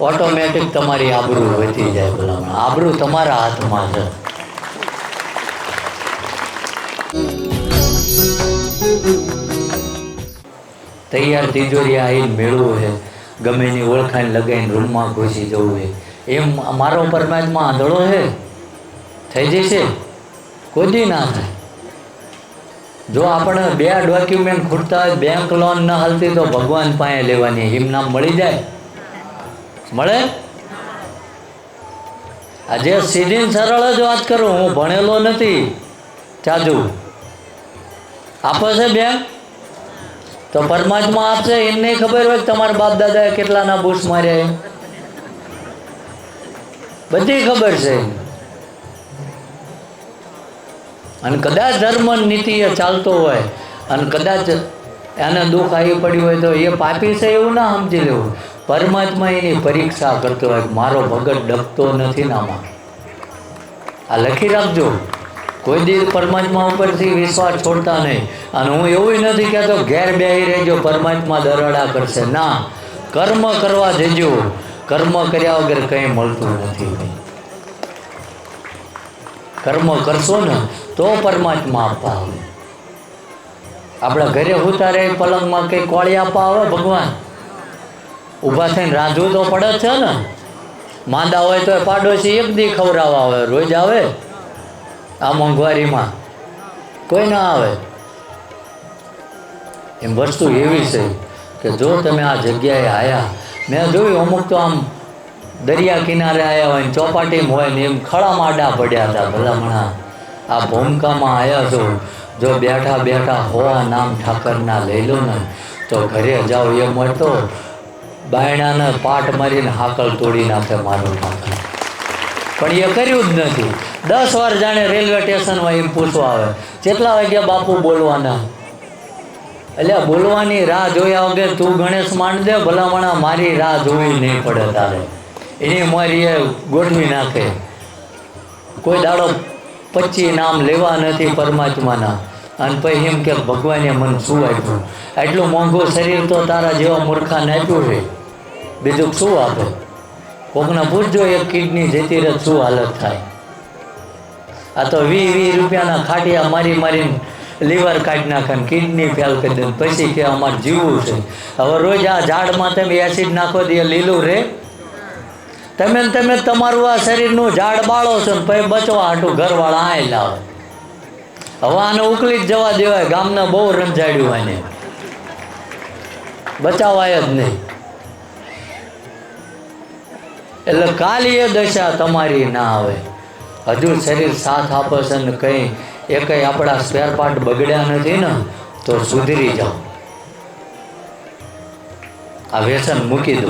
Automatic તમારી આબરૂ વધી જાય ભલામણ. આબરૂ તમારા હાથમાં છે. તૈયાર તિજોરી આવીને મેળવું છે. ગમે એની ઓળખાણ લગાવીને રૂમમાં ઘૂસી જવું છે. એમ મારો પરમાત્મા આંધળો છે. થઈ જશે. કોઈ ના થાય. જો આપણે બે ડોક્યુમેન્ટ ખૂટતા હોય બેંક લોન ન હાલતી તો ભગવાન પાસે લેવાની હિમનામ મળી જાય. મળે? આજે સીધી સરળ જ વાત કરું, હું ભણેલો નથી. ચાજુ આપે છે બેન? તો પરમાત્મા આપશે એમને ખબર હોય તમારા બાપ દાદાએ કેટલાના બુશ માર્યા બધી ખબર છે. અને કદાચ ધર્મ નીતિ એ ચાલતો હોય, અને કદાચ એને દુઃખ આવી પડ્યું હોય તો એ પાપી છે એવું ના સમજી લેવું. પરમાત્મા એની પરીક્ષા કરતો હોય, મારો ભગત ડબતો નથી નામાં આ લખી રાખજો. કોઈ દિવસ પરમાત્મા ઉપરથી વિશ્વાસ છોડતા નહીં. અને હું એવું નથી કહેતો, ઘેર બેહી રહેજો, પરમાત્મા દરડા કરશે. ના, કર્મ કરવા જજો. કર્મ કર્યા વગર કંઈ મળતું નથી. કર્મ કરશો ને, તો પરમાત્મા આપવા આવે. આપણા ઘરે ઉતારે પલંગમાં કંઈ કોળી આપવા આવે ભગવાન? ઊભા થઈને રાંધવું તો પડે છે ને. માંદા હોય તો પાડોશી એક દી ખવડાવવા આવે, રોજ આવે આ મોંઘવારીમાં. કોઈ ના આવે. એમ વસ્તુ એવી છે કે જો તમે આ જગ્યાએ આવ્યા મેં જોયું અમુક તો આમ દરિયા કિનારે આવ્યા હોય ને ચોપાટીમાં હોય ને એમ ખળામાં આડા પડ્યા હતા ભલામણા. આ ભૂમકામાં આવ્યા છો, જો બેઠા બેઠા હોવા નામ ઠાકરના લઈ લો ને, તો ઘરે જાઓ એ મળતો બાયણાને પાટ મારીને હાકલ તોડી નાખે મારો ઠાકર. પણ એ કર્યું જ નથી. દસ વાર જાણે રેલવે સ્ટેશનમાં એમ પૂછવા આવે, કેટલા વાગ્યા બાપુ બોલવાના? એટલે બોલવાની રાહ જોયા વગર તું ગણેશ માંડ દે, ભલામણા મારી રાહ જોવી નહીં પડે તારે. એની મારી એ ગોઠવી નાખે. કોઈ દાડો પચી નામ લેવા નથી પરમાત્માના. અને પછી એમ કે ભગવાને મને શું આપ્યું? આટલું મોંઘું શરીર તો તારા જેવા મૂર્ખાને આપ્યું છે. બીજું શું આપે? કોકને પૂછજો એક કિડની જતી રહે શું હાલત થાય? આ તો વી વી રૂપિયાના ખાટિયા મારી મારીને લીવર કાઢી નાખે ને કિડની ફેલ કરી દે પછી કે અમારે જીવવું છે. હવે રોજ આ ઝાડમાં તમે એસિડ નાખો દે લીલું રે. તમે તમે તમારું આ શરીરનું ઝાડ બાળો છો ને પછી બચવા હાટું ઘરવાળા આય લાવે. હવે આને ઉકલી જ જવા દેવાય ગામને બહુ રંજાડ્યું આને. બચાવાય જ નહીં. એટલે કાલી એ દશા તમારી ના આવે. હજુ શરીર સાથ આપે છે ને કંઈ એ કંઈ આપણા સ્પેર પાર્ટ બગડ્યા નથી ને, તો સુધરી જાઓ. આ વ્યસન મૂકી દો.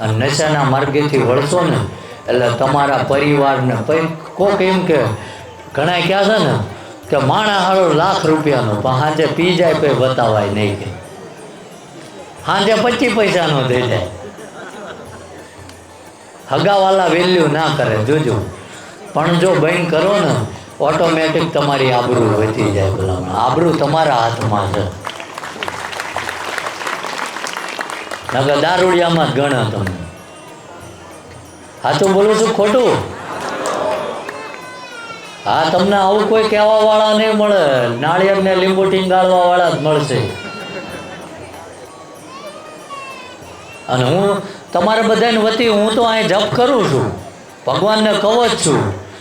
અને નશાના માર્ગેથી વળશો ને, એટલે તમારા પરિવારને કોક એમ કે, ઘણા ક્યાં છે ને, કે માણા હારો લાખ રૂપિયાનો, પણ સાંજે પી જાય, પછી બતાવાય નહીં કે. સાંજે પચીસ પૈસાનો થઈ જાય. હગાવાલા વેલ્યુ ના કરે, જોજો. પણ જો બંધ કરો ને, ઓટોમેટિક તમારી આબરૂ વધી જાય ભલામણ. આબરૂ તમારા હાથમાં છે. નકર દારૂડિયામાં જ ગણો તમે સાચું બોલું છું ખોટું? હા, તમને આવું કોઈ કહેવા વાળા નહીં મળે. નાળિયેર ને લીંબુ ટીંગાળવા વાળા જ મળશે. અને હું તમારે બધાની વતી હું તો અહીં જપ કરું છું. ભગવાનને કહો જ છું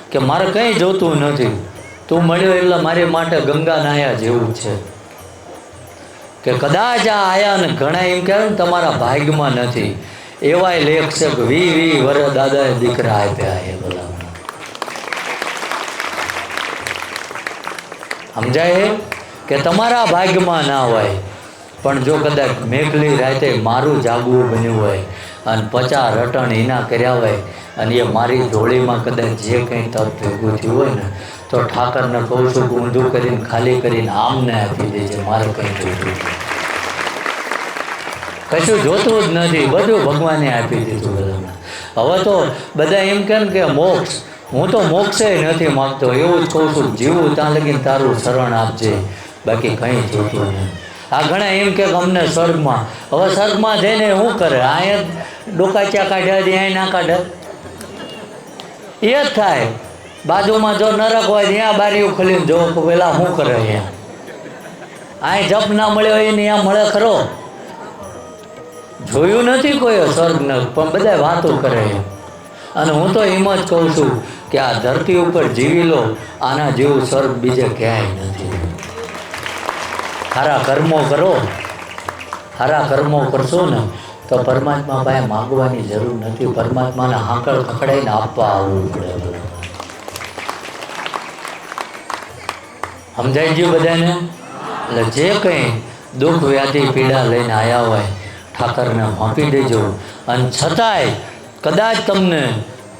કે મારે કંઈ જોતું નથી. તું મળ્યો એટલે મારી માટે ગંગા નાયા જેવું છે. કે કદાચ આ આયા ને ઘણા એમ કહેવાય ને તમારા ભાગ્યમાં નથી. એવાય લેખ વી વી વર દાદાએ દીકરા આપ્યા એ બધા સમજાય કે તમારા ભાગ્યમાં ના હોય. પણ જો કદાચ મેઘલી રાતે મારું જાગવું બન્યું હોય અને પચાસ રટણ એના કર્યા હોય અને એ મારી ધોળીમાં કદાચ જે કંઈ તપ ભેગું થયું હોય ને, તો ઠાકરને કહું છું ઊંધું કરીને, ખાલી કરીને આમને આપી દેજે, મારે કંઈ જોતું. કશું જોતું જ નથી, બધું ભગવાને આપી દીધું બધાને. હવે તો બધા એમ કેમ કે મોક્ષ, હું તો મોક્ષે નથી માગતો, એવું જ કહું છું, જીવું ત્યાં લગીને તારું શરણ આપજે, બાકી કંઈ જોતું નહીં આ ઘણા એમ કે અમને સ્વર્ગમાં, હવે સ્વર્ગમાં જઈને શું કરે? અહીંયા ડોકાચ્યા કાઢ્યા ત્યાં ના કાઢે. એ થાય. બાજુમાં જો નરક હોય, ત્યાં બારીઓ ખોલીને જો પેલા શું કરે અહીંયા. અહીં જપ ના મળ્યો હોય ને ત્યાં મળે ખરો. જોયું નથી કોઈ સ્વર્ગ ન પણ બધા વાતો કરે અને હું તો એમ જ કહું છું કે આ ધરતી ઉપર જીવી લો, આના જેવું સ્વર્ગ બીજે ક્યાંય નથી. સારા કર્મો કરો. સારા કર્મો કરશો ને તો પરમાત્મા પાસે માગવાની જરૂર નથી. પરમાત્માના હાંકળ ખખડાઈને આપવા આવવું પડે. સમજાય ગયું બધાને? એટલે જે કંઈ દુઃખ, વ્યાધિ, પીડા લઈને આવ્યા હોય, ઠાકરને આપી દેજો. અને છતાંય કદાચ તમને,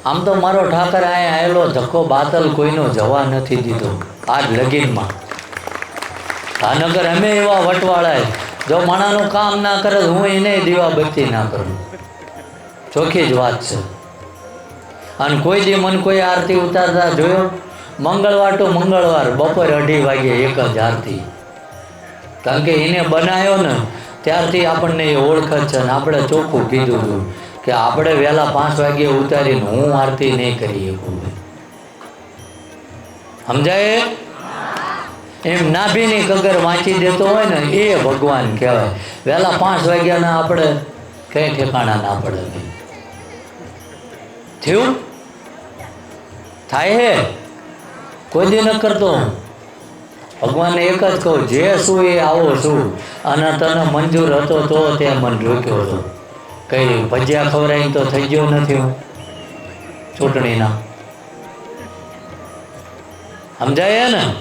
આમ તો મારો ઠાકર અહીંયા આવેલો, ધક્કો બાતલ કોઈનો જવા નથી દીધો. આજ લગીનમાં. ભાનગર અમે એવા વટવાળા જો માણાનું કામ ના કરે હું એને દીવા બત્તી ના કરું. ચોખ્ખી જ વાત છે. અને કોઈ દી મને કોઈ આરતી ઉતારતા જોયો? મંગળવાર તો મંગળવાર બપોર અઢી વાગે એક જ આરતી. કારણ કે એને બનાવ્યો ને, ત્યારથી આપણને એ ઓળખ છે ને આપણે ચોખ્ખું કીધું હતું કે આપણે વહેલા પાંચ વાગે ઉતારીને હું આરતી નહીં કરી શકું. સમજાય? એમ નાભીની કગર વાંચી દેતો હોય ને, એ ભગવાન કહેવાય. વહેલા પાંચ વાગ્યાના આપણે કંઈ ઠેકાણા ના પડે. થયું? થાય હે? કોઈ દી ન કરતો ભગવાનને એક જ કહું, જે શું એ આવો શું અને તને મંજૂર હતો તો તે મન રોક્યો હતો. કઈ ભજીયા ખવડાવીને તો થઈ ગયો નથી ચૂંટણીના. સમજાય ને?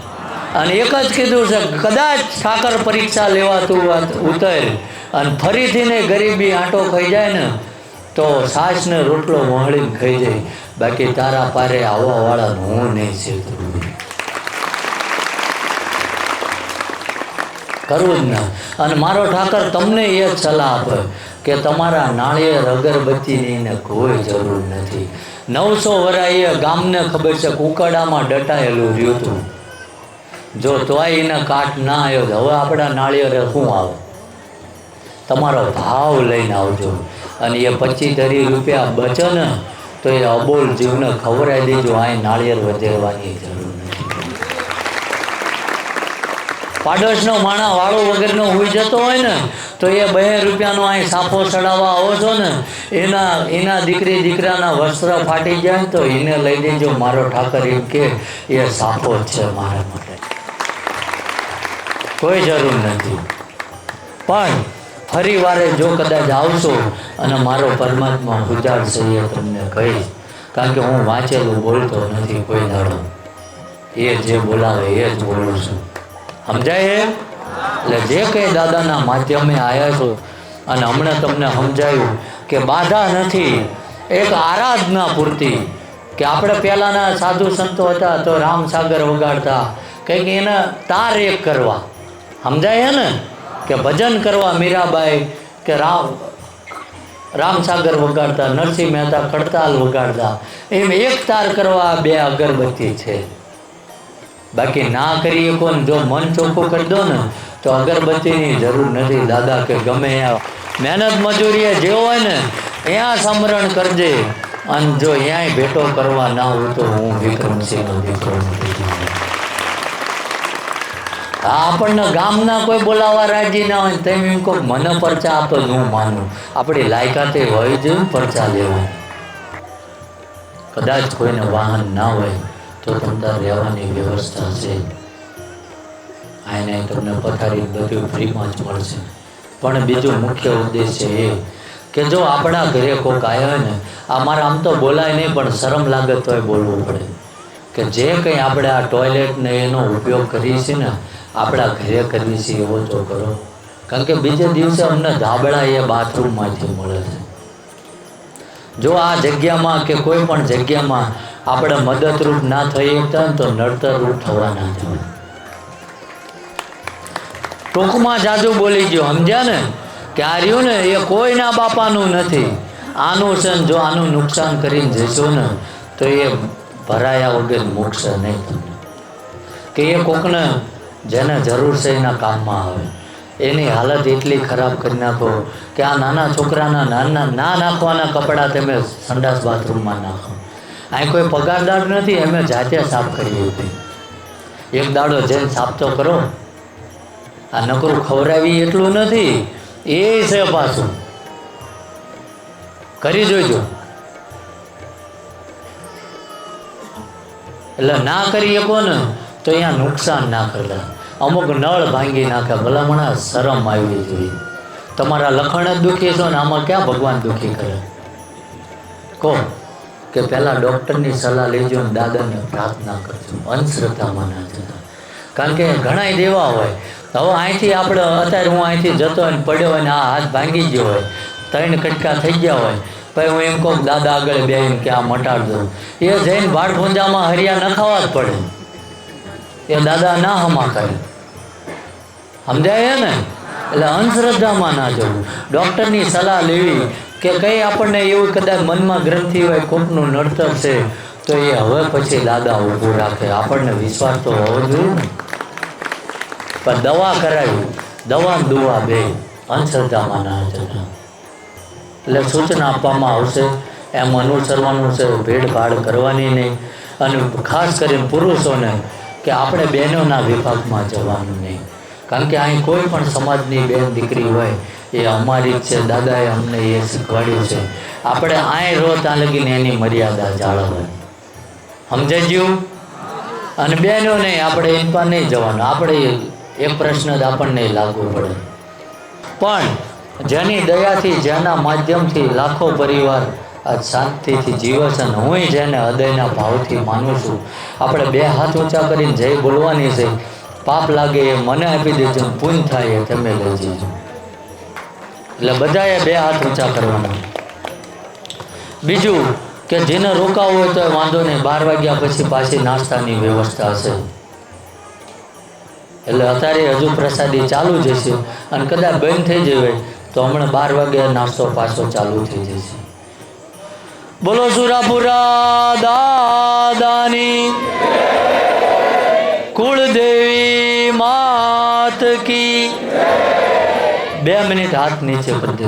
અને એક જ કીધું છે, કદાચ ઠાકર પરીક્ષા લેવાતું ઉતર અને ફરીથી ને ગરીબી આંટો ખાઈ જાય ને, તો સાસ ને રોટલો વહળીને ખાઈ જાય. બાકી તારા પારે આવવા વાળા હું નહીં છે કરવું જ ના. અને મારો ઠાકર તમને એ સલાહ આપે કે તમારા નાળિયેર અગરબત્તીની ને કોઈ જરૂર નથી. નવસો વરાઈએ ગામને ખબર છે કુકડામાં ડટાયેલું રહ્યું હતું. જો તોય એને કાટ ના આવ્યો તો હવે આપણા નાળિયેરે શું આવે? તમારો ભાવ લઈને આવજો. અને એ પચીસ ધરી રૂપિયા બચે ને તો એ અબોલ જીવને ખવડાવી દેજો. આ નાળિયેર વધેરવાની જરૂર નથી. પાડોશનો માણા વાળો વગરનો હોઈ જતો હોય ને તો એ બે રૂપિયાનો અહીં સાફો ચડાવવા આવો છો ને એના એના દીકરી દીકરાના વસ્ત્ર ફાટી જાય તો એને લઈ દેજો. મારો ઠાકર એમ કે એ સાફો છે મારા માટે. કોઈ જરૂર નથી. પણ ફરી વારે જો કદાચ આવશો અને મારો પરમાત્મા ઉજાડશે એ તમને કહીશ. કારણ કે હું વાંચેલું બોલતો નથી કોઈ દાડો. એ જે બોલાવે એ જ બોલું છું. સમજાય એટલે જે કંઈ દાદાના માધ્યમે આવ્યા છો અને હમણાં તમને સમજાયું કે બાધા નથી, એક આરાધના પૂરતી કે આપણે પહેલાંના સાધુ સંતો હતા તો રામસાગર વગાડતા. કંઈક એને તાર એક કરવા. સમજાય ને? કે ભજન કરવા મીરાબાઈ કે રામ, રામસાગર વગાડતા, નરસિંહ મહેતા કડતાલ વગાડતા. એમ એક તાર કરવા બે અગરબત્તી છે. બાકી ના કરીએ કોણ? જો મન ચોખ્ખું કરી દો ને, તો અગરબત્તીની જરૂર નથી. દાદા કે ગમે મહેનત મજૂરીએ જે હોય ને, ત્યાં સમરણ કરજે. અને જો ત્યાંય ભેટો કરવા ના હોય તો હું વિક્રમસિંહનો દીકરો આપણને ગામના કોઈ બોલાવવા રાજી ના હોય તેમ એમ કહો, મને પરચા આપો, હું માનું. આપણી લાયકાતે હોય જ પરચા લેવો કદાચ કોઈને વાહન ના હોય તો તમને રહેવાની વ્યવસ્થા છે. આને તમને પથારી બધું ફ્રીમાં જ મળશે. પણ બીજું મુખ્ય ઉદ્દેશ્ય એ કે જો આપણા ઘરે કોઈક આવ્યા હોય ને આ મારે આમ તો બોલાય નહીં, પણ શરમ લાગે તોય બોલવું પડે. કે જે કંઈ આપણે આ ટોયલેટ ને એનો ઉપયોગ કરીએ છીએ ને આપણા ઘરે કરવી છે એવો તો કરો. કારણ કે બીજે દિવસે અમને ધાબળા એ બાથરૂમમાંથી મળે છે. જો આ જગ્યામાં કે કોઈ પણ જગ્યામાં આપણે મદદરૂપ ના થઈ ને તો નડતરરૂપ થવાના છે ટૂંકમાં જાજુ બોલી ગયો, સમજ્યા ને? કે આ રહ્યું ને, એ કોઈના બાપાનું નથી. આનું છે જો આનું નુકસાન કરીને જશો ને, તો એ ભરાયા વગર મૂકશે નહીં કે એ કોકને જેને જરૂર છે એના કામમાં આવે. એની હાલત એટલી ખરાબ કરી નાખો કે આ નાના છોકરાના નાના ના નાખવાના કપડાં તમે સંડાસ બાથરૂમમાં નાખો અહીં કોઈ પગારદાર નથી અમે જાતે સાફ કરી દીધી એક દાડો જઈને સાફ તો કરો. આ નકરું ખવડાવી એટલું નથી એ છે પાછું. કરી જોઈજો એટલે ના કરી શકો ને તો અહીંયા નુકસાન ના કરતા અમુક નળ ભાંગી નાખે ભલામણા શરમ આવી જોઈએ તમારા લખણ જ દુઃખી છો ને આમાં ક્યાં ભગવાન દુઃખી કરે? કહો કે પહેલાં ડૉક્ટરની સલાહ લેજો ને દાદાને પ્રાર્થના કરજો. અંધશ્રદ્ધામાં ના જતા. કારણ કે ઘણા દેવા હોય. હવે અહીંથી આપણે, અત્યારે હું અહીંથી જતો હોય ને પડ્યો હોય ને આ હાથ ભાંગી ગયો હોય. ત્રણ કટકા થઈ ગયા હોય. પછી હું એમ કહું દાદા આગળ બેહીને કે આ મટાડજો એ જઈને ભાડભુંજામાં હરિયા ખાવા જ પડે. એ દાદા ના હમા કરે. સમજાય ને? એટલે અંધશ્રદ્ધામાં ના જવું. ડૉક્ટરની સલાહ લેવી કે કંઈ આપણને એવું કદાચ મનમાં ગ્રંથિ હોય, કોકનું નડતર છે, તો એ હવે પછી દાદા ઊભું રાખે. આપણને વિશ્વાસ તો હોવો જોઈએ ને. પણ દવા કરાવી, દવા દુવા બે, અંધશ્રદ્ધામાં ના જતા એટલે સૂચના આપવામાં આવશે, એમ અનુસરવાનું છે, ભેડભાડ કરવાની નહીં. અને ખાસ કરીને પુરુષોને કે આપણે બહેનોના વિભાગમાં જવાનું નહીં. કારણ કે અહીં કોઈ પણ સમાજની બેન દીકરી હોય, એ અમારી જ છે, દાદાએ અમને એ શીખવાડ્યું છે. આપણે અહીં રહો ત્યાં લગીને એની મર્યાદા જાળવવાની. સમજાઈ ગયું? અને બહેનોને આપણે એમ પણ નહીં જવાનું. આપણે એ પ્રશ્ન જ આપણને લાગુ પડે. પણ જેની દયાથી, જેના માધ્યમથી લાખો પરિવાર આજ શાંતિથી જીવે છે અને હું જેને હૃદયના ભાવથી માનું છું. આપણે બે હાથ ઊંચા કરીને જય બોલવાની છે. પાપ લાગે એ મને આપી દેજો પૂન થાય એ તમે લઈ જજો. એટલે બધાએ બે હાથ ઊંચા કરવાના. બીજું કે જેને રોકાવું હોય તો વાંધો નહીં, બાર વાગ્યા પછી પાછી નાસ્તાની વ્યવસ્થા છે. એટલે અત્યારે હજુ પ્રસાદી ચાલુ જ હશે. અને કદાચ બંધ થઈ જવે તો હમણાં બાર વાગ્યા નાસ્તો પાછો ચાલુ થઈ જશે. બોલો સુરાપુરા દાદાની. કુળદેવી માત કી. બે મિનિટ હાથ નીચે કરી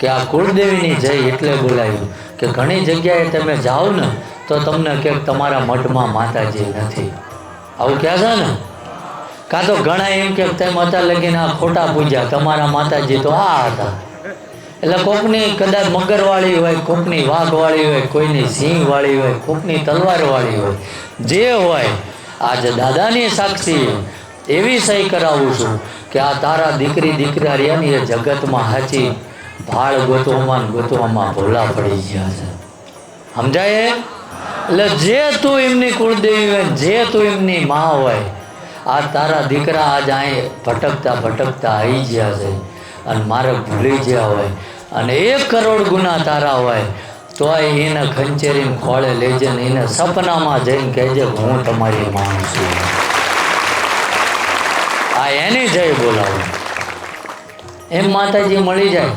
કે આ કુળદેવીની જય એટલે બોલાયું કે ઘણી જગ્યાએ તમે જાઓ ને તો તમને ક્યાંક તમારા મઠમાં માતાજી નથી. આવું કહે છે ને? કાં તો ઘણા એમ કે તેમ માતા લગીને આ ખોટા પૂજ્યા. તમારા માતાજી તો આ હતા. એટલે કોકની કદાચ મગરવાળી હોય, કોકની વાઘવાળી હોય, કોઈની સિંહવાળી હોય, કોકની તલવારવાળી હોય, જે હોય, આજે દાદાની સાક્ષી એવી સહી કરાવું છું કે આ તારા દીકરી, દીકરા રહ્યાની એ જગતમાં હાચી ભાળ ગોતવામાં ગોતવામાં ભોલા પડી ગયા છે. સમજાય? એટલે જે તું એમની કુળદેવી હોય, જે તું એમની માં હોય, આ તારા દીકરા આજ અહીં ભટકતા ભટકતા આવી ગયા છે. અને મારે ભૂલી ગયા હોય અને એક કરોડ ગુના તારા હોય, તો એને ખંચેરીને ખોળે લેજે ને એને સપનામાં જઈને કહેજે, હું તમારી માણું છું. આ એની જય બોલાવું. એમ માતાજી મળી જાય.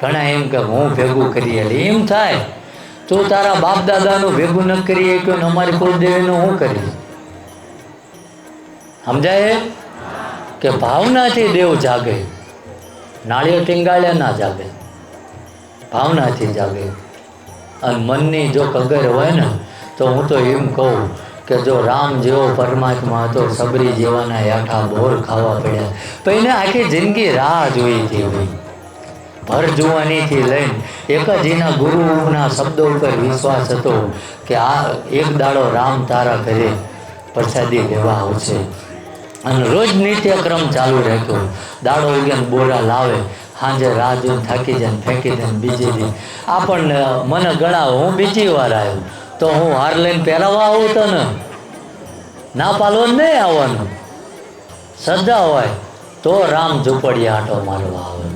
ઘણા એમ કે, હું ભેગું કરી લે. એમ થાય. તું તારા બાપ દાદાનું ભેગું ન કરી કે અમારી કુળદેવીનું, હું કરીએ? સમજાય? કે ભાવનાથી દેવ જાગે. નાળિયેર ટીંગાળ્યા ના જાગે, ભાવનાથી જાગે. અને મનની જો કગર હોય ને, તો હું તો એમ કહું કે જો રામ જેવો પરમાત્મા હતો, સબરી જેવાના આખા બોર ખાવા પડ્યા. તો એને આખી જિંદગી રાહ જોઈ હતી ભાઈ ભર જુવાનીથી લઈને એક જ એના ગુરુના શબ્દો ઉપર વિશ્વાસ હતો કે આ એક દાડો રામ તારા ઘરે પ્રસાદી લેવા આવશે. અને રોજ નિત્યક્રમ ચાલુ રહેતો દાડો ઉગ્યા બોરા લાવે સાંજે રાહ જોઈને થાકી જાય ફેંકી દે બીજે દી. આપણને, મને ગણાવો, હું બીજી વાર આવ્યો. તો હું હાર લઈને પહેરાવવા આવું તો ને ના પાલવા નહીં આવવાનું. શ્રદ્ધા હોય તો રામ ઝૂંપડીયા આટો મારવા આવે.